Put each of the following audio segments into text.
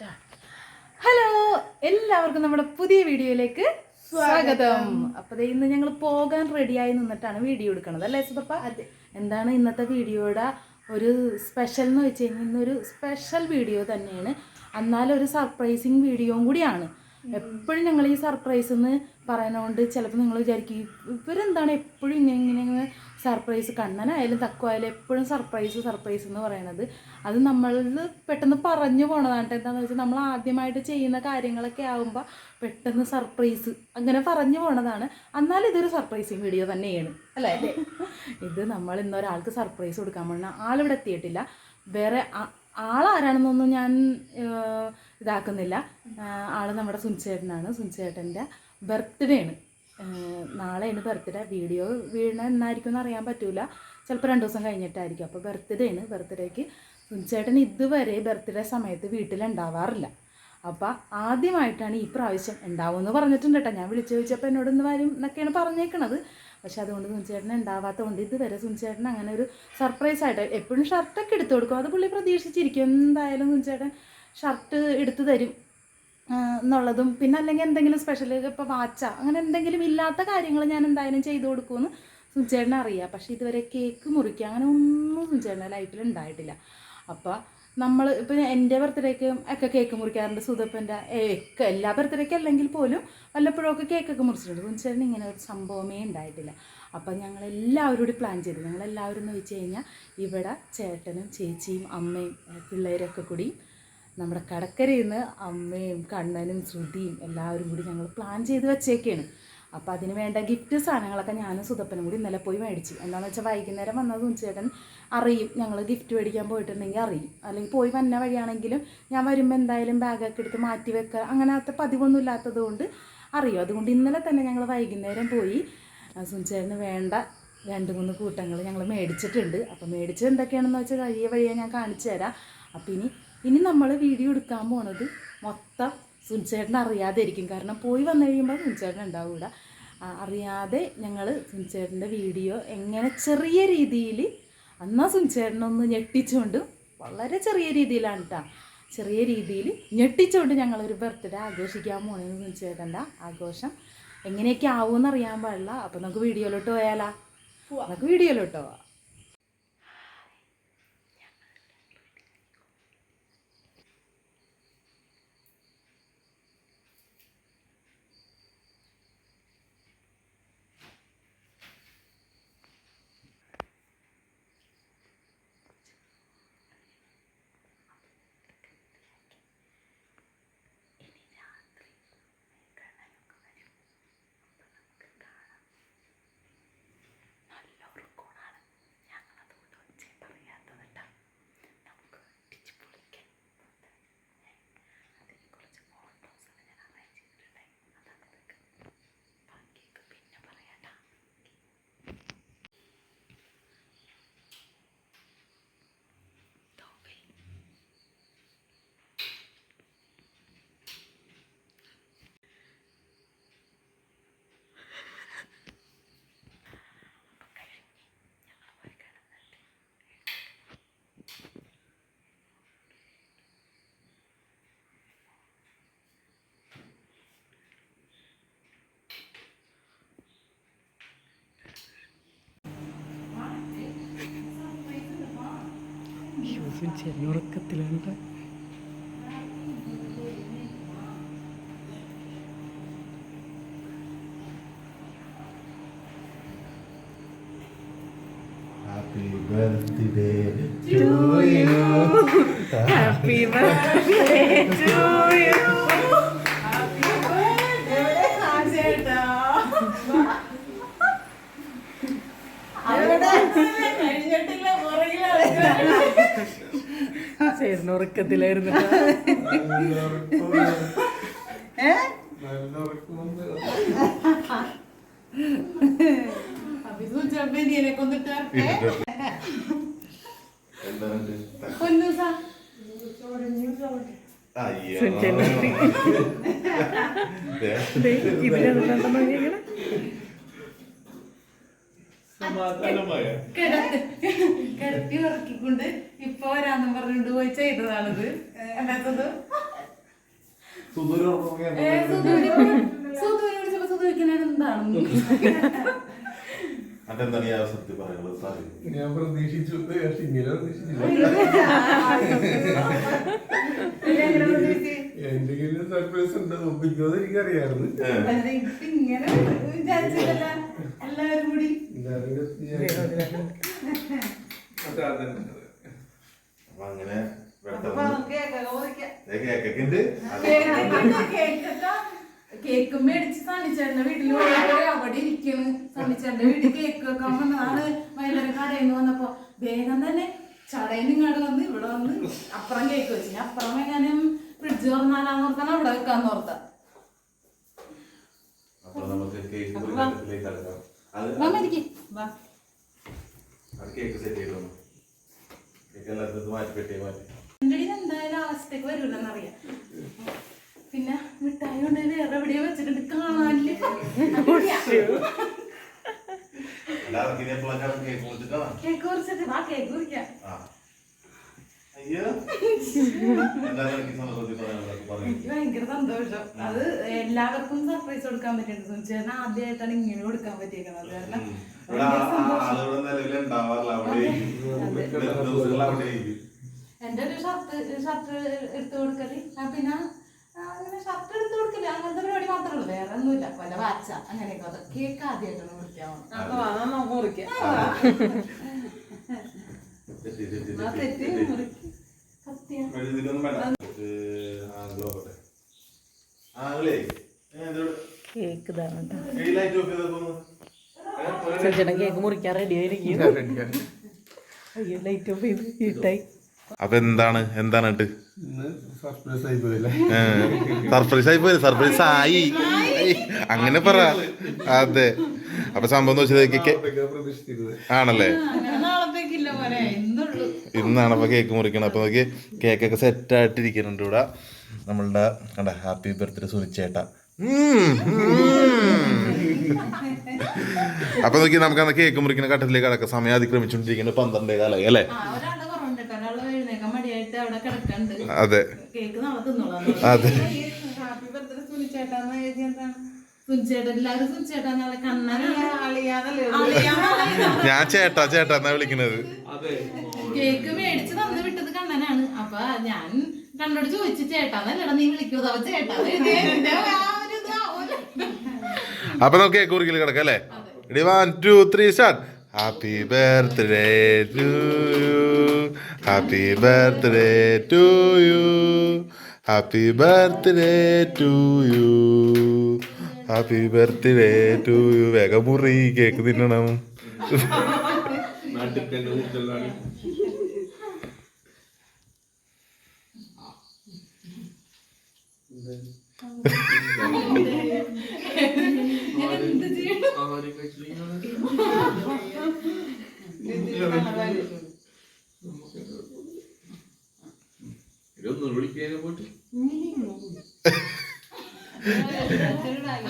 Start hello എല്ലാവർക്കും നമ്മുടെ പുതിയ വീഡിയോയിലേക്ക് സ്വാഗതം. അപ്പൊ ഇന്ന് ഞങ്ങൾ പോകാൻ റെഡിയായി നിന്നിട്ടാണ് വീഡിയോ എടുക്കുന്നത് അല്ലേ സുതപ്പ. എന്താണ് ഇന്നത്തെ വീഡിയോയുടെ ഒരു സ്പെഷ്യൽ എന്ന് വെച്ച് കഴിഞ്ഞാൽ ഇന്നൊരു സ്പെഷ്യൽ വീഡിയോ തന്നെയാണ്. എന്നാലും ഒരു സർപ്രൈസിങ് വീഡിയോയും കൂടിയാണ്. എപ്പോഴും ഞങ്ങൾ ഈ സർപ്രൈസ് എന്ന് പറയുന്നതുകൊണ്ട് ചിലപ്പോൾ നിങ്ങൾ വിചാരിക്കും ഇവരെന്താണ് എപ്പോഴും ഇങ്ങനെ ഇങ്ങനെ സർപ്രൈസ് കണ്ണനായാലും തക്കുവായാലും എപ്പോഴും സർപ്രൈസ് സർപ്രൈസ് എന്ന് പറയുന്നത് അത് നമ്മൾ പെട്ടെന്ന് പറഞ്ഞു പോണതാണ്. എന്താണെന്ന് വെച്ചാൽ നമ്മൾ ആദ്യമായിട്ട് ചെയ്യുന്ന കാര്യങ്ങളൊക്കെ ആകുമ്പോൾ പെട്ടെന്ന് സർപ്രൈസ് അങ്ങനെ പറഞ്ഞു പോണതാണ്. എന്നാൽ ഇതൊരു സർപ്രൈസിങ് വീഡിയോ തന്നെയാണ്. അല്ലേ? ഇത് നമ്മൾ ഇന്നൊരാൾക്ക് സർപ്രൈസ് കൊടുക്കാൻ പോണ ആളിവിടെ എത്തിയിട്ടില്ല. വേറെ ആളാരാണെന്നൊന്നും ഞാൻ ഇതാക്കുന്നില്ല. ആൾ നമ്മുടെ സുനിച്ചേട്ടനാണ്. സുനിച്ചേട്ടന്റെ ബർത്ത്ഡേ ആണ്. നാളെയാണ് ബർത്ത്ഡേ. വീഡിയോ വീണ എന്നായിരിക്കും എന്ന് അറിയാൻ പറ്റൂല. ചിലപ്പോൾ രണ്ട് ദിവസം കഴിഞ്ഞിട്ടായിരിക്കും. അപ്പോൾ ബർത്ത്ഡേ ആണ്. ബർത്ത്ഡേക്ക് സുനിച്ചേട്ടൻ ഇതുവരെ ബർത്ത്ഡേ സമയത്ത് വീട്ടിലുണ്ടാവാറില്ല അപ്പോൾ ആദ്യമായിട്ടാണ് ഈ പ്രാവശ്യം ഉണ്ടാവുമെന്ന് പറഞ്ഞിട്ടുണ്ട് കേട്ടോ. ഞാൻ വിളിച്ചു ചോദിച്ചപ്പോൾ എന്നോട് ഇന്ന് വരും എന്നൊക്കെയാണ് പറഞ്ഞേക്കണത്. പക്ഷേ അതുകൊണ്ട് സുനിച്ചേട്ടൻ ഉണ്ടാവാത്തതുകൊണ്ട് ഇതുവരെ സുനിച്ചേട്ടൻ അങ്ങനെ ഒരു സർപ്രൈസ് ആയിട്ട് എപ്പോഴും ഷർട്ടൊക്കെ എടുത്തു കൊടുക്കും. അത് പുള്ളി പ്രതീക്ഷിച്ചിരിക്കും. എന്തായാലും സുനിച്ചേട്ടൻ ഷർട്ട് എടുത്തു തരും. എന്നുള്ളതും. പിന്നെ അല്ലെങ്കിൽ എന്തെങ്കിലും സ്പെഷ്യൽ ഇപ്പോൾ വാച്ച അങ്ങനെ എന്തെങ്കിലും ഇല്ലാത്ത കാര്യങ്ങൾ ഞാൻ എന്തായാലും ചെയ്തു കൊടുക്കുമെന്ന് സുനിച്ചേട്ടനെ അറിയാം. പക്ഷേ ഇതുവരെ കേക്ക് മുറിക്കുക അങ്ങനെ ഒന്നും സുനിച്ചേട്ടന്റെ ലൈഫിൽ ഉണ്ടായിട്ടില്ല. അപ്പോൾ നമ്മൾ ഇപ്പം എന്റെ ബർത്ത്ഡേക്ക് ഒക്കെ കേക്ക് മുറിക്കാറുണ്ട് സുതപ്പന്റെ ഒക്കെ എല്ലാ ബർത്ത്ഡേക്ക് അല്ലെങ്കിൽ പോലും വല്ലപ്പോഴൊക്കെ കേക്കൊക്കെ മുറിച്ചിട്ടുണ്ട്. സുനിച്ചേട്ടൻ ഇങ്ങനെ ഒരു സംഭവമേ ഉണ്ടായിട്ടില്ല. അപ്പം ഞങ്ങൾ എല്ലാവരും കൂടി പ്ലാൻ ചെയ്തു. ഞങ്ങൾ എല്ലാവരും എന്ന് വെച്ച് കഴിഞ്ഞാൽ ഇവിടെ ചേട്ടനും ചേച്ചിയും അമ്മയും പിള്ളേരൊക്കെ കൂടി നമ്മുടെ കടക്കരയിൽ നിന്ന് അമ്മയും കണ്ണനും ശ്രുതിയും എല്ലാവരും കൂടി ഞങ്ങൾ പ്ലാൻ ചെയ്ത് വെച്ചേക്കാണ്. അപ്പോൾ അതിന് വേണ്ട ഗിഫ്റ്റ് സാധനങ്ങളൊക്കെ ഞാനും സുതപ്പനും കൂടി ഇന്നലെ പോയി മേടിച്ചു. എന്താണെന്ന് വെച്ചാൽ വൈകുന്നേരം വന്നത് ചേട്ടൻ അറിയും. ഞങ്ങൾ ഗിഫ്റ്റ് മേടിക്കാൻ പോയിട്ടുണ്ടെങ്കിൽ അറിയും. അല്ലെങ്കിൽ പോയി വന്ന വഴിയാണെങ്കിലും ഞാൻ വരുമ്പോൾ എന്തായാലും ബാഗൊക്കെ എടുത്ത് മാറ്റി വെക്കുക അങ്ങനത്തെ പതിവൊന്നും ഇല്ലാത്തത് കൊണ്ട് അറിയും. അതുകൊണ്ട് ഇന്നലെ തന്നെ ഞങ്ങൾ വൈകുന്നേരം പോയി. സുനിച്ചേട്ടന് വേണ്ട രണ്ട് മൂന്ന് കൂട്ടങ്ങൾ ഞങ്ങൾ മേടിച്ചിട്ടുണ്ട്. അപ്പോൾ മേടിച്ചത് എന്തൊക്കെയാണെന്ന് വെച്ചാൽ കഴിയ വഴിയെ ഞാൻ കാണിച്ചു തരാം. അപ്പോൾ ഇനി ഇനി നമ്മൾ വീഡിയോ എടുക്കാൻ പോണത് മൊത്തം സുനിച്ചേട്ടൻ അറിയാതെ ഇരിക്കും കാരണം പോയി വന്നു കഴിയുമ്പോൾ സുനിച്ചേട്ടൻ ഉണ്ടാവില്ല അറിയാതെ ഞങ്ങൾ സുനിച്ചേട്ടന്റെ വീഡിയോ എങ്ങനെ ചെറിയ രീതിയിൽ എന്നാൽ സുനിച്ചേട്ടനൊന്ന് ഞെട്ടിച്ചുകൊണ്ട് വളരെ ചെറിയ രീതിയിലാണ് കേട്ടോ ചെറിയ രീതിയിൽ ഞെട്ടിച്ചുകൊണ്ട് ഞങ്ങളൊരു ബർത്ത്ഡേ ആഘോഷിക്കാൻ പോണെന്ന് സുനിച്ചേട്ടന്റെ ആഘോഷം. എങ്ങനെയൊക്കെ ആവുമെന്ന് അറിയാൻ പാടില്ല. അപ്പോൾ നമുക്ക് വീഡിയോയിലോട്ട് പോയാലാ? നമുക്ക് വീഡിയോയിലോട്ട് പോവാം. ചെറിയുറക്കത്തിലുണ്ട് Happy birthday to you. Happy to to you ചേരുന്ന ഉറക്കത്തിലായിരുന്നു അയ്യോ. സമാധാനമായ കിടത്തി ഉറക്കിക്കൊണ്ട് ഇപ്പൊ വരാന്നും പറഞ്ഞുകൊണ്ട് പോയി ചെയ്തതാണിത്. അല്ലാത്തത് സുധൂര് സുധുവിനെ- സുധുവിനെ വിളിച്ചപ്പോ സുധു ചോദിക്കണത് എന്താണെന്ന്. അതെന്താണ് ഈ അവസരത്തിൽ പറയുന്നത് സാറി ഞാൻ പ്രതീക്ഷിച്ചു പക്ഷെ ഇങ്ങനെ പ്രതീക്ഷിച്ചില്ല എന്തെങ്കിലും സർപ്രൈസ് ഉണ്ടോ ഒപ്പിക്കുമെന്ന് എനിക്കറിയാമായിരുന്നു അല്ല, ഇപ്പൊ ഇങ്ങനെ വിചാരിച്ചിട്ടല്ല എല്ലാവരും കൂടി എന്തായാലും ഞാൻ- അതെ, അതെ, അതെ. അപ്പൊ അങ്ങനെ കേക്കൊക്കെ ഉണ്ട് കേക്കൊക്കെ കേക്കും മേടിച്ച് സണ്ണിച്ചേട്ടന്റെ വീട്ടിൽ അവിടെ ഇരിക്കണ്. സണ്ണിച്ചേട്ടന്റെ വീട്ടിൽ കേക്ക് വെക്കാൻ വന്നതാണ്. വൈകുന്നേരം കടയിൽ നിന്ന് വന്നപ്പോ വേഗം തന്നെ ചടയിൽ ഇങ്ങോട്ട് വന്ന് ഇവിടെ വന്ന് അപ്പുറം കേക്ക് വെച്ചു. അപ്പുറം എങ്ങാനും ഫ്രിഡ്ജ് തുറന്നാലാന്ന് ഓർത്താണ് അവിടെ വെക്കാന്ന് ഓർത്ത. എന്തായാലും അവസ്ഥക്ക് കേക്ക് ഭയങ്കര സന്തോഷം. അത് എല്ലാവർക്കും സർപ്രൈസ് കൊടുക്കാൻ പറ്റുന്നുണ്ട് ചേട്ടൻ ആദ്യമായിട്ടാണ് ഇങ്ങനെ കൊടുക്കാൻ പറ്റിയേക്കുന്നത് കാരണം. എന്റെ ഒരു ഷർട്ട് ഷർട്ട് എടുത്തു കൊടുക്കൽ. ആ, പിന്നെ അങ്ങനെ ഷർട്ട് എടുത്തു കൊടുക്കൽ അങ്ങനത്തെ പരിപാടി മാത്രമേ ഉള്ളൂ. വേറെ ഒന്നുമില്ല വല്ല വാച്ച അങ്ങനെയൊക്കെ അത് കേക്ക് ആദ്യമായിട്ടാണ് വേണ്ട. നമുക്ക് കേക്ക് ചേട്ടൻ കേക്ക് മുറിക്കാൻ റെഡി ആയിരിക്കും ഞാൻ അയ്യോ ലൈറ്റ് ഓഫ് ചെയ്ത് ഇരുട്ടായി അപ്പൊ എന്താണ്? എന്താണ് സർപ്രൈസ് ആയി പോയില്ലേ? സർപ്രൈസ് ആയി പോയില്ലേ സർപ്രൈസ് ആയി. അങ്ങനെ പറ. അതെ. അപ്പൊ സംഭവം എന്ന് വെച്ചാൽ ആണല്ലേ? ഇന്നാണ് അപ്പൊ കേക്ക് മുറിക്കണം അപ്പൊ നോക്കി കേക്കൊക്കെ സെറ്റ് ആയിട്ടിരിക്കുന്നുണ്ട് ഇവിടെ. നമ്മളുടെ കണ്ട ഹാപ്പി ബർത്ത്ഡേ സുനിച്ചേട്ട അപ്പൊ നോക്കി നമുക്ക് അന്ന് കേക്ക് മുറിക്കുന്ന ഘട്ടത്തിലേക്ക് കടക്കാം സമയം അതിക്രമിച്ചുകൊണ്ടിരിക്കുന്നത് പന്ത്രണ്ടേ കാലായി അല്ലേ? അതെ. അതെ. എല്ലാവരും ഞാൻ ചേട്ടാ ചേട്ടാ എന്നാ വിളിക്കണത്? കേക്ക് മേടിച്ച് തന്നു വിട്ടത് കണ്ണനാണ്. അപ്പൊ ഞാൻ കണ്ണോട് ചോദിച്ചു ചേട്ടാന്നല്ലടാ നീ വിളിക്കുന്നത്? അവ ചേട്ടാ. അപ്പൊ നമുക്ക് കേക്ക് മുറിക്കൽ കിടക്കാം അല്ലേ? Ready one two three start happy birthday to you happy birthday to you happy birthday to you happy birthday to you വേഗമുറി cake തിന്നണം. നാട്ടിൽ മുതലാണ് ഞാൻ എന്ത് ചെയ്യണം? ഇതൊന്നും വിളിക്കാനെ പോയിട്ട്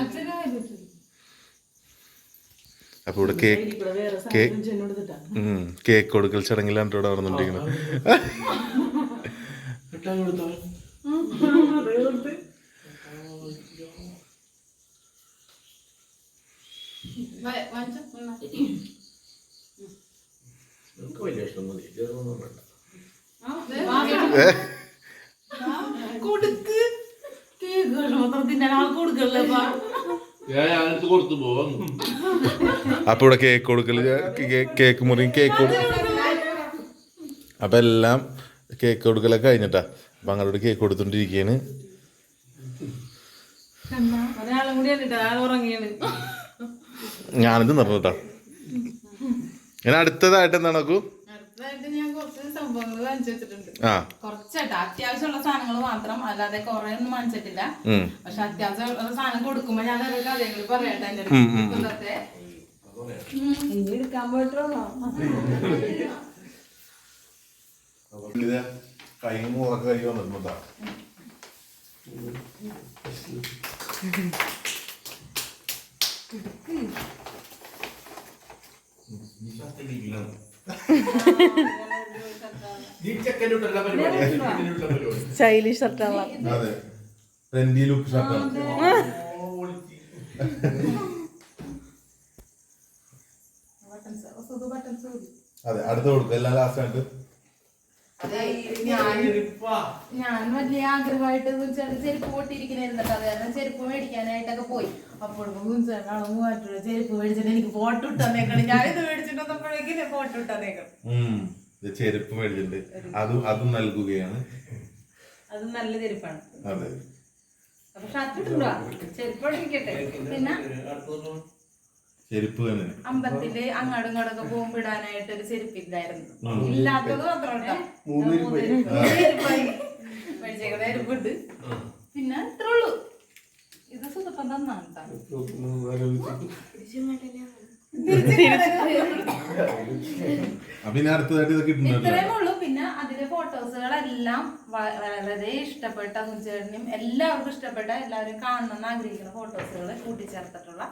അച്ഛനെ വന്നിട്ട്. അപ്പൊ ഇവിടെ കേക്ക് കേക്ക് കൊടുക്കൽ ചടങ്ങിലാണ് ഇവിടെ നടന്നുകൊണ്ടിരിക്കുന്നത് കൊടുക്ക്. കേക്ക് കൊടുക്കല്ലേ അപ്പൊ ഇവിടെ കേക്ക് കൊടുക്കൽ. കേക്ക് മുറിയും കേക്ക് അപ്പൊ എല്ലാം കേക്ക് കൊടുക്കലൊക്കെ കഴിഞ്ഞിട്ടാ. അപ്പൊ അങ്ങോട്ട് കേക്ക് കൊടുത്തോണ്ടിരിക്കാണ് ഞാനിത് നിർന്നിട്ടാ. ഞാൻ അടുത്തതായിട്ട് എന്താണ് നോക്കൂ അടുത്തതായിട്ട് ഞാൻ കുറച്ച് സംഭവങ്ങൾ വാങ്ങിച്ചു വെച്ചിട്ടുണ്ട്. ആ. കുറച്ചേട്ടാ. അത്യാവശ്യമുള്ള സാധനങ്ങൾ മാത്രം. അല്ലാതെ കുറെ ഒന്നും വാങ്ങിച്ചിട്ടില്ല. പക്ഷെ അത്യാവശ്യമുള്ള സാധനം കൊടുക്കുമ്പോ ഞാൻ ഓരോ കഥകൾ പറയട്ടെ എന്റെ ഇനി എടുക്കാൻ കൈ കൈ വന്നിട്ടുണ്ടാ സ്റ്റൈലിഷ് ഷർട്ടാവാ. അതെ. ട്രെൻഡി ലുക്ക് ഷർട്ടാണ് അതെ. അടുത്ത കൊടുക്കും. എല്ലാം ലാസ്റ്റ് ആയിട്ട്. അതെ ഞാൻ ഞാൻ വലിയ ആഗ്രഹമായിട്ട് ചെരുപ്പ് പൊട്ടിയിരിക്കണായിരുന്നു കേട്ടോ അത് കാരണം ചെരുപ്പ് മേടിക്കാനായിട്ടൊക്കെ പോയി. അപ്പോഴും മൂവാറ്റുള്ള ചെരുപ്പ് മേടിച്ചിട്ട് എനിക്ക് ഫോട്ടോ ഇട്ടന്നേക്കണം ഞാനിത് മേടിച്ചിട്ട് ചെരുപ്പ് മേടിച്ചിട്ടുണ്ട്. അതും അതും നൽകുകയാണ്. അത് നല്ല ചെരുപ്പാണ്. അതെ. ചെരുപ്പ് തന്നെ. അമ്പത്തിൽ അങ്ങോട്ടും ഇങ്ങോട്ടൊക്കെ പോകുമ്പോ ഇടാനായിട്ട് ഒരു ചെരുപ്പില്ലായിരുന്നു. ഇല്ലാത്തത് മാത്രമുണ്ട് പിന്നെ ഇത്രേ ഉള്ളൂ. ഇത് സുഖപ്പം തന്നാണ് കേട്ടോ അപ്പൊ ഇനി അടുത്തതായിട്ട് ഇതൊക്കെ ഇട്ടുണ്ടല്ലോ ഇത്രയും ഉള്ളൂ. പിന്നെ അതിലെ ഫോട്ടോസുകളെല്ലാം വളരെ ഇഷ്ടപ്പെട്ട കുഞ്ചേട്ടനും എല്ലാവർക്കും ഇഷ്ടപ്പെട്ട എല്ലാവരും കാണണമെന്ന് ആഗ്രഹിക്കുന്ന ഫോട്ടോസുകൾ കൂട്ടിച്ചേർത്തിട്ടുള്ള.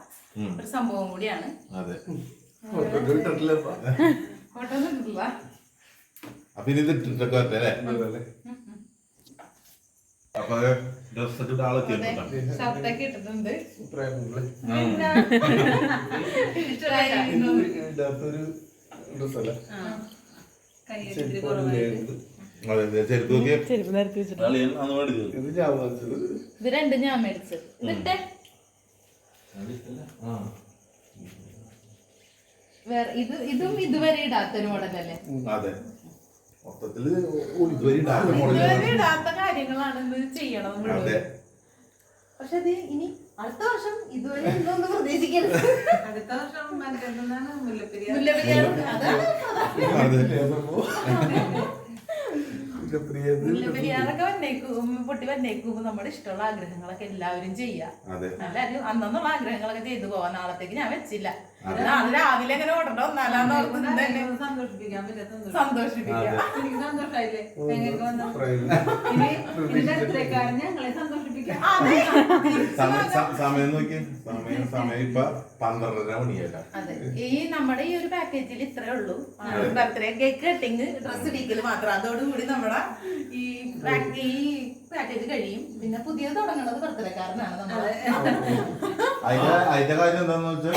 ഒരു സംഭവം കൂടിയാണ്. അതെ. ഫോട്ടോ കിട്ടില്ല അപ്പൊ ഇത് ഇട്ടിട്ടൊക്കെ അല്ലേ അപ്പൊ ഡ്രസ് ഒക്കെ ആളെ ഷർട്ടൊക്കെ ഇട്ടിട്ടുണ്ട് ഇത് രണ്ടും ഞാൻ മേടിച്ചത് എന്നിട്ട് വേറെ ഇത് ഇതും ഇതുവരെ ഇടാത്തൊരു മോഡലല്ലേ അതെ. മൊത്തത്തിൽ ഇടാത്ത കാര്യങ്ങളാണ് ഇത് ചെയ്യണം പക്ഷെ അത് ഇനി അടുത്ത വർഷം ഇതുവരെ ഇതൊന്നും പ്രതീക്ഷിക്കരുത്. അടുത്ത വർഷം മറ്റന്നാണ് മുല്ലപ്പെരിയാർ. മുല്ലപ്പെരിയാർ. അതാണ് അതെ മുല്ലപ്പെരിയാറൊക്കെ വന്നേക്കും പൊട്ടി വന്നേക്കുമ്പോ നമ്മുടെ ഇഷ്ടമുള്ള ആഗ്രഹങ്ങളൊക്കെ എല്ലാവരും ചെയ്യാം. അന്നുള്ള ആഗ്രഹങ്ങളൊക്കെ ചെയ്തു പോവാൻ നാളത്തേക്ക് ഞാൻ വെച്ചില്ല. നാളെ രാവിലെ എങ്ങനെ ഓടണ്ട ഒന്നാലാന്ന് ഓർക്കുന്നത് തന്നെ സന്തോഷിപ്പിക്കാൻ സന്തോഷിപ്പിക്കാം. സന്തോഷായില്ലേ? ഞങ്ങളെ സമയം സ- സമയം നോക്കിയേ. സമയം ഇപ്പൊ പന്ത്രണ്ടര മണിയല്ല. അതെ. ഈ നമ്മുടെ ഈ ഒരു പാക്കേജിൽ ഇത്രേ ഉള്ളൂ. ബർത്ത്ഡേ കേക്ക് കട്ടിങ് ഡ്രസ് ഡീക്കൽ മാത്രം. അതോടുകൂടി നമ്മുടെ ഈ ഈ പാക്കേജ് കഴിയും. പിന്നെ പുതിയത് തുടങ്ങുന്നത് ബർത്ത്ഡേക്കാരനാണ് നമ്മൾ. അതിന്റെ കാര്യം എന്താന്ന് വെച്ചാൽ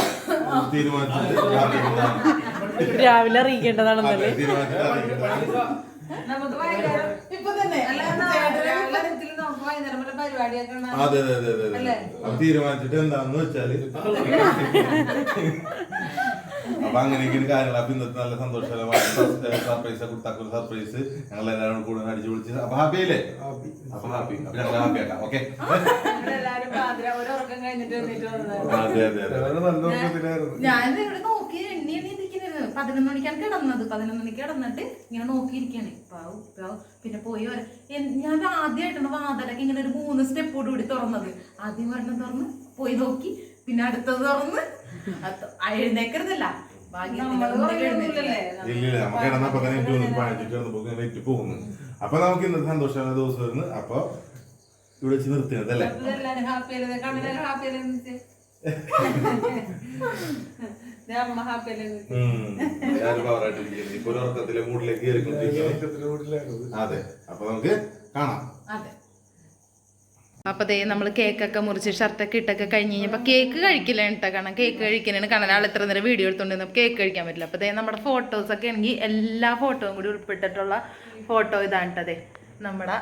അറിയിക്കുന്നതാണ്. രാവിലെ. അറിയിക്കേണ്ടതാണെന്നല്ലേ? അതെ, അതെ അതെ അതെ അതെ അതെ. അപ്പൊ തീരുമാനിച്ചിട്ട് എന്താന്ന് വെച്ചാൽ അപ്പൊ അങ്ങനെയൊക്കെയാണ് കാര്യങ്ങൾ അപ്പൊ ഇന്നത്തെ നല്ല സന്തോഷകരമായ സർപ്രൈസ് കുട്ടാക്കൊരു സർപ്രൈസ് ഞങ്ങൾ എല്ലാവരും കൂടെ അടിച്ചു വിളിച്ച് അപ്പൊ ഹാപ്പി അല്ലേ? അപ്പൊ ഹാപ്പി അപ്പൊ ഞങ്ങൾ ഹാപ്പി ആക്കാം. ഓക്കെ അതെ അതെ അതെ. ഞാൻ ഇവിടെ നോക്കി എണ്ണി എണ്ണി ഇരിക്കുന്നത് പതിനൊന്ന് മണിക്കാണ് കിടന്നത്. പതിനൊന്ന് മണിക്ക് കിടന്നിട്ട് ഇങ്ങനെ നോക്കിയിരിക്കാണ് പാവു പാവു പിന്നെ പോയി വരാം. ഞാൻ ആദ്യമായിട്ടാണ് വാതിലൊക്കെ ഇങ്ങനെ ഒരു മൂന്ന് സ്റ്റെപ്പോട് കൂടി തുറന്നത്. ആദ്യം വരണം തുറന്ന് പോയി നോക്കി. പിന്നെ അടുത്തത് തുറന്ന് എഴുന്നേക്കരുതല്ല. അപ്പൊ നമുക്ക് ഇന്നത്തെ സന്തോഷമായ ദിവസം വരുന്നു അപ്പൊ ഇവിടെ വെച്ച് നിർത്തിയത് അല്ലേ? ഹാപ്പി അല്ലേ? ഹാപ്പി എല്ലാവരും പവറായിട്ടിരിക്കുന്നു ഇപ്പൊ ഒരു ഉറക്കത്തിലെ മൂഡിലേക്ക് കയറിക്കൊണ്ടിരിക്കുന്നു. അതെ. അപ്പൊ നമുക്ക് കാണാം. അതെ. അപ്പോൾ ദേ നമ്മൾ കേക്കൊക്കെ മുറിച്ച് ഷർട്ടൊക്കെ ഇട്ടൊക്കെ കഴിഞ്ഞ് കഴിഞ്ഞപ്പോൾ കേക്ക് കഴിക്കില്ല കേട്ടോ കാരണം കേക്ക് കഴിക്കുന്നതിന് കാരണം ആൾ ഇത്ര നേരം വീഡിയോ എടുത്തുകൊണ്ട് കേക്ക് കഴിക്കാൻ പറ്റില്ല. അപ്പോൾ ദേ നമ്മുടെ ഫോട്ടോസൊക്കെ ആണെങ്കിൽ എല്ലാ ഫോട്ടോയും കൂടി ഉൾപ്പെട്ടിട്ടുള്ള ഫോട്ടോ ഇതാണ് കേട്ടോ ദേ. നമ്മുടെ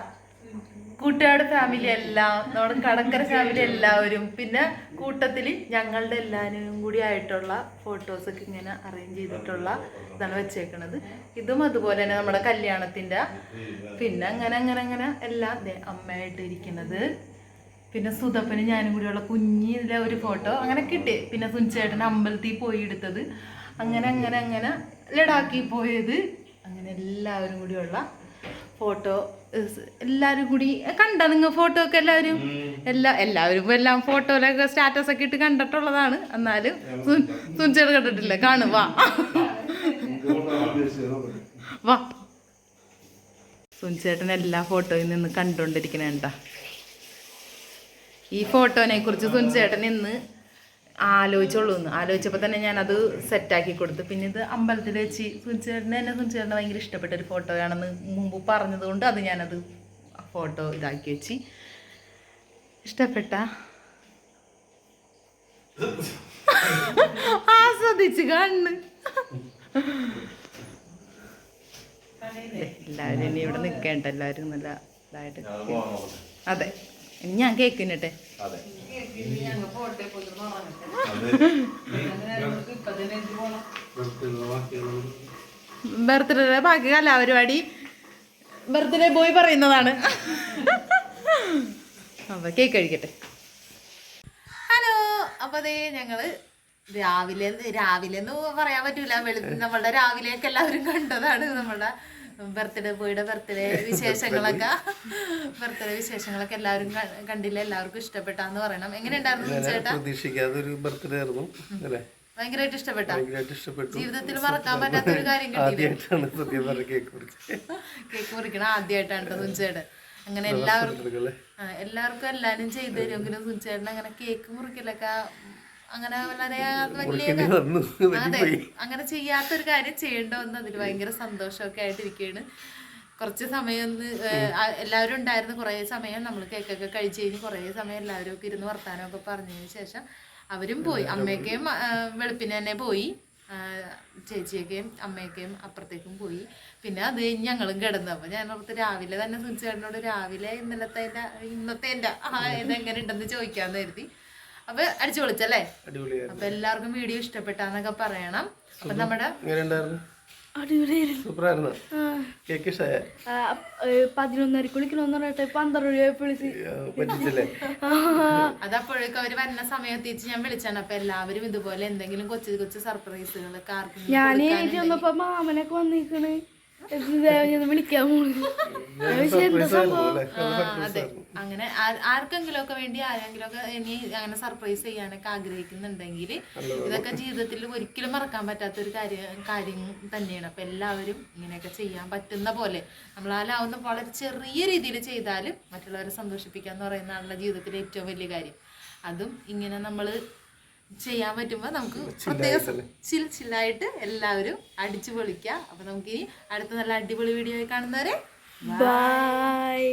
കൂട്ടുകാട് ഫാമിലി എല്ലാം നമ്മുടെ കടക്കര ഫാമിലി എല്ലാവരും പിന്നെ കൂട്ടത്തിൽ ഞങ്ങളുടെ എല്ലാവരും കൂടി ആയിട്ടുള്ള ഫോട്ടോസൊക്കെ ഇങ്ങനെ അറേഞ്ച് ചെയ്തിട്ടുള്ള ഇതാണ് വെച്ചേക്കണത്. ഇതും അതുപോലെ തന്നെ നമ്മുടെ കല്യാണത്തിന്റെ പിന്നെ അങ്ങനെ അങ്ങനെ അങ്ങനെ എല്ലാം ദേ അമ്മയായിട്ട് ഇരിക്കുന്നത് പിന്നെ സുതപ്പന് ഞാനും കൂടിയുള്ള കുഞ്ഞിലെ ഒരു ഫോട്ടോ അങ്ങനെ കിട്ടി. പിന്നെ സുനിച്ചേട്ടൻ അമ്പലത്തിൽ പോയി എടുത്തത്. അങ്ങനെ അങ്ങനെ അങ്ങനെ ലഡാക്കിൽ പോയത്. അങ്ങനെ എല്ലാവരും കൂടിയുള്ള ഫോട്ടോ എല്ലാവരും കൂടി കണ്ട നിങ്ങൾ ഫോട്ടോ ഒക്കെ എല്ലാവരും? എല്ലാ എല്ലാവരും എല്ലാം ഫോട്ടോയിലൊക്കെ സ്റ്റാറ്റസ് ഒക്കെ ഇട്ട് കണ്ടിട്ടുള്ളതാണ്. എന്നാലും സുനിച്ചേട്ടൻ കണ്ടിട്ടില്ല? കാണും വാ. വാ. സുനിച്ചേട്ടൻ എല്ലാ ഫോട്ടോയിൽ നിന്ന് കണ്ടുകൊണ്ടിരിക്കണേണ്ട ഈ ഫോട്ടോനെ കുറിച്ച് സുനിച്ചേട്ടൻ ഇന്ന് ആലോചിച്ചുള്ളൂ എന്ന് ആലോചിച്ചപ്പോൾ തന്നെ ഞാനത് സെറ്റാക്കി കൊടുത്തു. പിന്നെ ഇത് അമ്പലത്തിൽ വെച്ച് സുനിച്ചേട്ടന് എന്നെ സുനിച്ചേട്ടന് ഭയങ്കര ഇഷ്ടപ്പെട്ട ഒരു ഫോട്ടോയാണെന്ന് മുമ്പ് പറഞ്ഞതുകൊണ്ട് അത് ഞാനത് ഫോട്ടോ ഇതാക്കി വെച്ച്. ഇഷ്ടപ്പെട്ട? ആസ്വദിച്ച് കണ്ണ്. എല്ലാവരും ഇനി ഇവിടെ നിൽക്കേണ്ട എല്ലാവരും നല്ല ഇതായിട്ട്. അതെ. ഇനി ഞാൻ കേക്കിനട്ടെ ബർത്ത്ഡേ ബാക്കി കലാപരിപാടി. ബർത്ത്ഡേ ബോയ് പറയുന്നതാണ്. അപ്പൊ കേക്ക് കഴിക്കട്ടെ. ഹലോ അപ്പൊ അതേ ഞങ്ങൾ രാവിലെ രാവിലെ എന്ന് പറയാൻ പറ്റൂല. വെളു നമ്മളുടെ രാവിലെയൊക്കെ എല്ലാവരും കണ്ടതാണ് നമ്മളുടെ ബർത്ത്ഡേ ബോയുടെ ബർത്ത്ഡേ വിശേഷങ്ങളൊക്കെ. ബർത്ത്ഡേ വിശേഷങ്ങളൊക്കെ എല്ലാവരും കണ്ടില്ല? എല്ലാവർക്കും ഇഷ്ടപ്പെട്ടാന്ന് പറയണം. എങ്ങനെ ഉണ്ടായിരുന്നു ചേട്ടാ? പ്രതീക്ഷിക്കാതെ ഒരു ബർത്ത്ഡേ ആയിരുന്നു. അല്ലേ? ഭയങ്കരമായിട്ട് ഇഷ്ടപ്പെട്ട? ജീവിതത്തിൽ മറക്കാൻ പറ്റാത്ത ഒരു കാര്യം കേക്ക് മുറിക്കണ ആദ്യമായിട്ടാണ് കേട്ടോ അങ്ങനെ എല്ലാവർക്കും എല്ലാവർക്കും എല്ലാരും ചെയ്തു തരും സുഞ്ചേട്ടൻ അങ്ങനെ കേക്ക് മുറിക്കലൊക്കെ അങ്ങനെ വളരെ വലിയ അതെ അങ്ങനെ ചെയ്യാത്തൊരു കാര്യം ചെയ്യേണ്ടോന്ന് അതിൽ ഭയങ്കര സന്തോഷമൊക്കെ ആയിട്ടിരിക്കുകയാണ് കുറച്ച് സമയം ഒന്ന് എല്ലാവരും ഉണ്ടായിരുന്നു കുറേ സമയം നമ്മൾ കേക്കൊക്കെ കഴിച്ച് കഴിഞ്ഞ് കുറേ സമയം എല്ലാവരും ഒക്കെ ഇരുന്ന് വർത്താനമൊക്കെ പറഞ്ഞതിന് ശേഷം അവരും പോയി. അമ്മയൊക്കെയും വെളുപ്പിന് തന്നെ പോയി. ചേച്ചിയൊക്കെയും അമ്മയൊക്കെയും അപ്പുറത്തേക്കും പോയി. പിന്നെ അത് കഴിഞ്ഞ് ഞങ്ങളും കിടന്നു. അപ്പോൾ ഞാൻ ഓർത്ത് രാവിലെ തന്നെ സുനിച്ചേട്ടനോട് രാവിലെ ഇന്നലത്തെ ഇന്നത്തെ എന്റെ ആ ഇതെങ്ങനെ ഉണ്ടെന്ന് ചോദിക്കാമെന്ന് കരുതി. അപ്പോൾ അടിച്ചു പൊളിച്ചല്ലേ? അപ്പൊ എല്ലാവർക്കും വീഡിയോ ഇഷ്ടപ്പെട്ടാന്നൊക്കെ പറയണം. അപ്പൊ നമ്മുടെ പന്ത്രണ്ട് അതപ്പോഴേക്കും അവർ വരുന്ന സമയത്തേച്ച് ഞാൻ വിളിച്ചാണ് അപ്പൊ എല്ലാവരും ഇതുപോലെ എന്തെങ്കിലും കൊച്ചു കൊച്ചു സർപ്രൈസുകളൊക്കെ ആർക്കും ഞാൻ വന്നപ്പോ മാമനൊക്കെ വന്നിരിക്കണേ വിളിക്കാൻ പോണു. എന്താ സംഭവം? അതെ. അങ്ങനെ ആർക്കെങ്കിലും ഒക്കെ വേണ്ടി ആരെങ്കിലും ഒക്കെ ഇനി അങ്ങനെ സർപ്രൈസ് ചെയ്യാനൊക്കെ ആഗ്രഹിക്കുന്നുണ്ടെങ്കിൽ ഇതൊക്കെ ജീവിതത്തിൽ ഒരിക്കലും മറക്കാൻ പറ്റാത്ത ഒരു കാര്യം കാര്യം തന്നെയാണ്. അപ്പൊ എല്ലാവരും ഇങ്ങനെയൊക്കെ ചെയ്യാൻ പറ്റുന്ന പോലെ. നമ്മളാലാവുന്ന വളരെ ചെറിയ രീതിയിൽ ചെയ്താലും മറ്റുള്ളവരെ സന്തോഷിപ്പിക്കുക എന്ന് പറയുന്നതാണല്ലോ ജീവിതത്തിലെ ഏറ്റവും വലിയ കാര്യം. അതും ഇങ്ങനെ നമ്മൾ ചെയ്യാൻ പറ്റുമ്പോൾ നമുക്ക് പ്രത്യേകം ചിൽ ചില്ലായിട്ട് എല്ലാവരും അടിച്ചു പൊളിക്കുക. അപ്പൊ നമുക്ക് ഇനി അടുത്ത നല്ല അടിപൊളി വീഡിയോ കാണുന്നവരെ ബൈ